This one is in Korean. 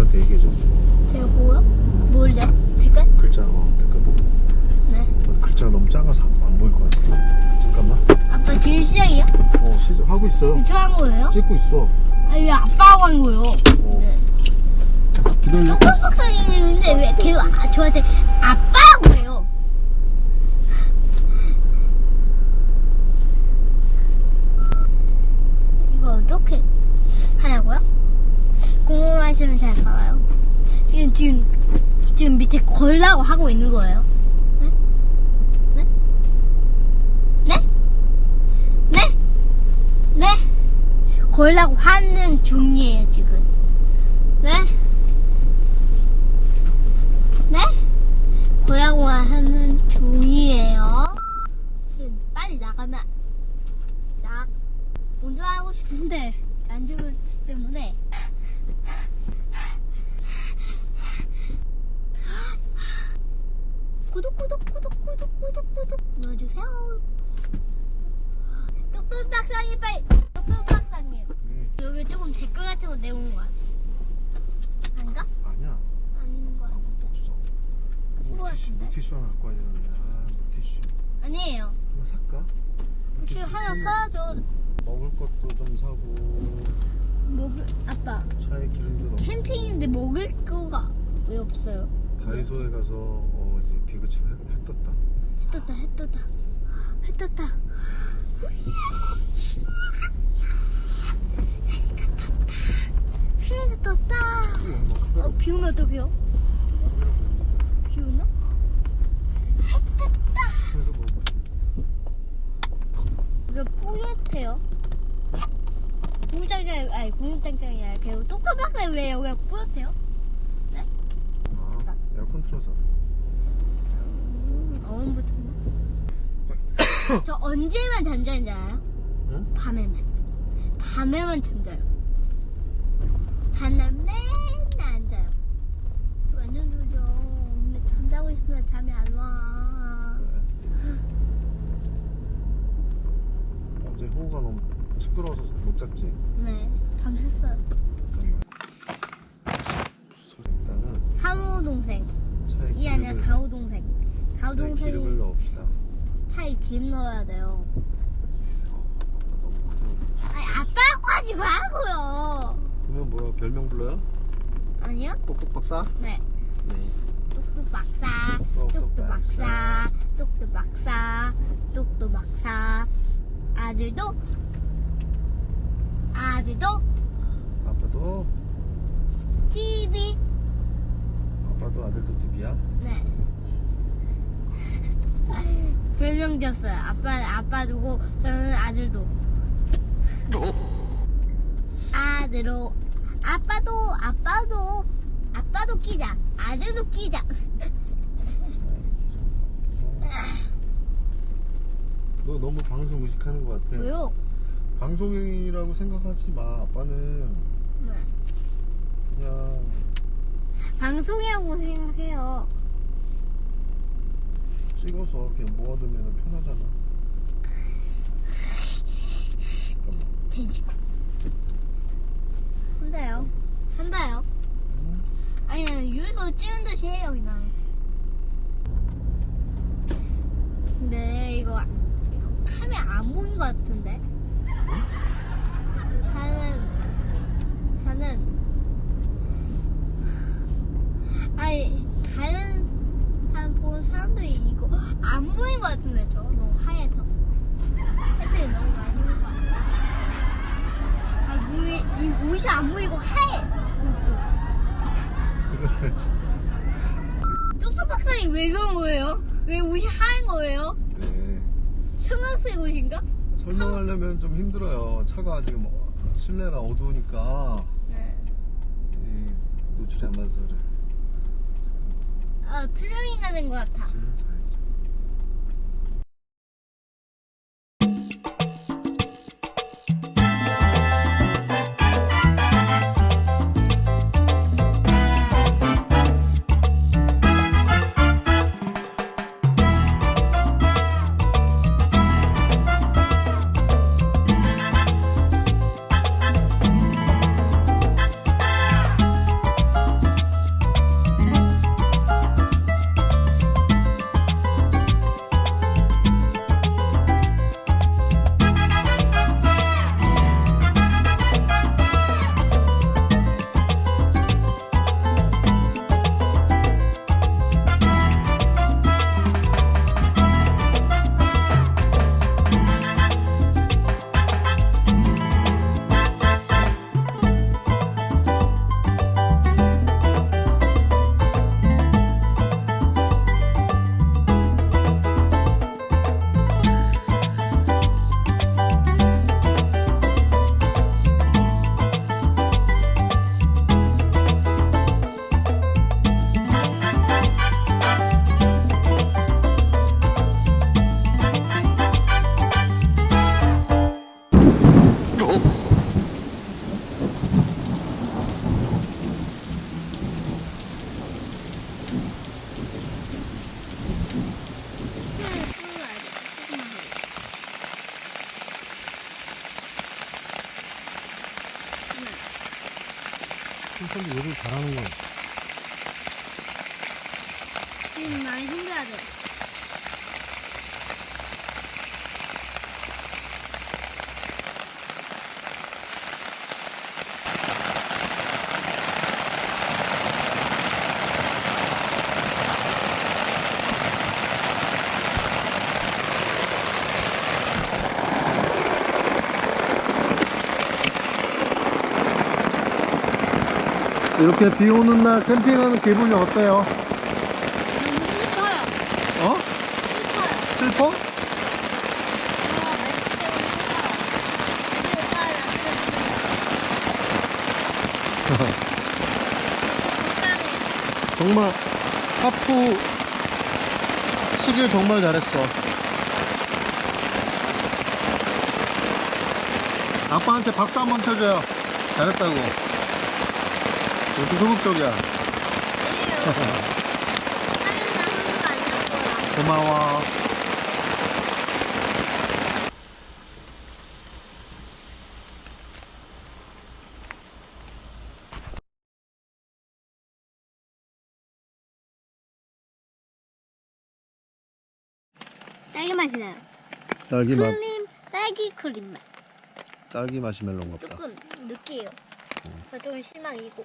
아빠한테 얘기해줘. 제가 보여? 뭘요? 댓글? 글자, 어, 댓글 보고. 네. 아빠 글자가 너무 작아서 안 보일 것 같아. 잠깐만. 아빠 지금 시작이야? 어, 시작 하고 있어. 유추한 거예요? 찍고 있어. 아니 왜 아빠하고 한 거예요? 어. 네. 기다려. 똑똑똑똑인데 왜 계속 아, 저한테 아빠라고 해요? 이거 어떻게 하냐고요? 궁금하시면 잘 봐봐요. 지금 지금 지금 밑에 걸라고 하고 있는 거예요. 네? 네? 네? 네? 네? 걸라고 하는 중이에요 지금. 네? 네? 고라고 하는 중이에요. 지금 빨리 나가면 나 운전하고 싶은데 안전벨트 때문에 구독 구독 구독 구독 구독 구독 눌러주세요. 뚝뚝 박사님 빨리 뚝뚝 박사님 네. 여기 조금 댓글 같은 거 내온 거 같아. 아닌가? 아니야. 아닌 거 같아. 아무것도 없어. 뭐 물티슈? 물티슈 하나 갖고 와야 되는데. 아, 물티슈. 아니에요. 하나 살까? 혹시 하나 사- 사줘. 먹을 것도 좀 사고, 먹을 아빠 차에 기름도. 캠핑인데 먹을 거가 왜 없어요? 다이소에 가서, 어, 이제 비그치고 해, 해 떴다. 해 떴다 해 떴다 해 떴다. 어, 비 오면 어떡해요? 비 오나? 해 떴다. 뭐, 이거 뿌옇대요. 공장장 아니 공장장이 아니라 계속 똑똑박스 왜 여기가 뿌옇대요? 아, 에어컨 틀어서. 음, 어음부터나. 저 언제만 잠자는지 알아요? 응? 밤에만. 밤에만 잠자요. 밤날 맨날 안 자요. 완전 졸려. 근데 잠자고 싶으면 잠이 안 와. 어제 호우가 너무 시끄러워서 못 잤지. 네, 밤 샜어요. 사호 차에 기름을 넣읍시다. 차에 기름 넣어야 돼요. 너무 크다. 아니 아빠라고 하지 말고요. 그러면 뭐야 별명 불러요? 아니요? 똑똑 박사? 네. 네. 똑똑 박사, 똑똑 박사, 똑똑 박사, 똑똑 박사. 아들도, 아들도 아빠도 TV. 아빠도 아들도 TV야? 네. 별명 지었어요. 아빠, 아빠도고, 저는 아들도. 아들로, 아빠도, 아빠도, 아빠도 끼자. 아들도 끼자. 너 너무 방송 의식하는 것 같아. 왜요? 방송이라고 생각하지 마. 아빠는 네. 그냥 방송이라고 생각해요. 찍어서 그냥 모아두면 편하잖아. 잠깐만. 돼지국. 한다요. 한다요. 응? 아니, 유튜브 찍은 듯이 해요, 그냥. 근데 이거, 이거 카메라 안 보인 것 같은데? 하는, 하는, 아니, 다른 사람 보는 사람들이 이거 안 보인 것 같은데, 저 너무 하얘서. 햇빛이 너무 많이 보는 것 같아. 아, 눈이, 이 옷이 안 보이고 하얘! 옷도. 쪽쪽 박사님 왜 그런 거예요? 왜 옷이 하얀 거예요? 네. 청각색 옷인가? 설명하려면 좀 힘들어요. 차가 지금 실내라 어두우니까 네. 이 노출이 안 맞아서 그래. 아, 투명인간 된것 같아. 손편지 요즘 잘하는 건 지금 많이 힘들어야 돼. 이렇게 비 오는 날 캠핑하는 기분이 어때요? 너무 슬퍼요. 어? 슬퍼요. 슬퍼? 어, 정말 하프 치길 정말 잘했어. 아빠한테 박수 한번 쳐줘요. 잘했다고. 이렇게 소극적이야. 고마워. 딸기 맛이 나요. 딸기 맛, 크림, 딸기 크림 맛. 딸기 마시멜로인가 보다. 조금 느끼해요. 좀 실망이고.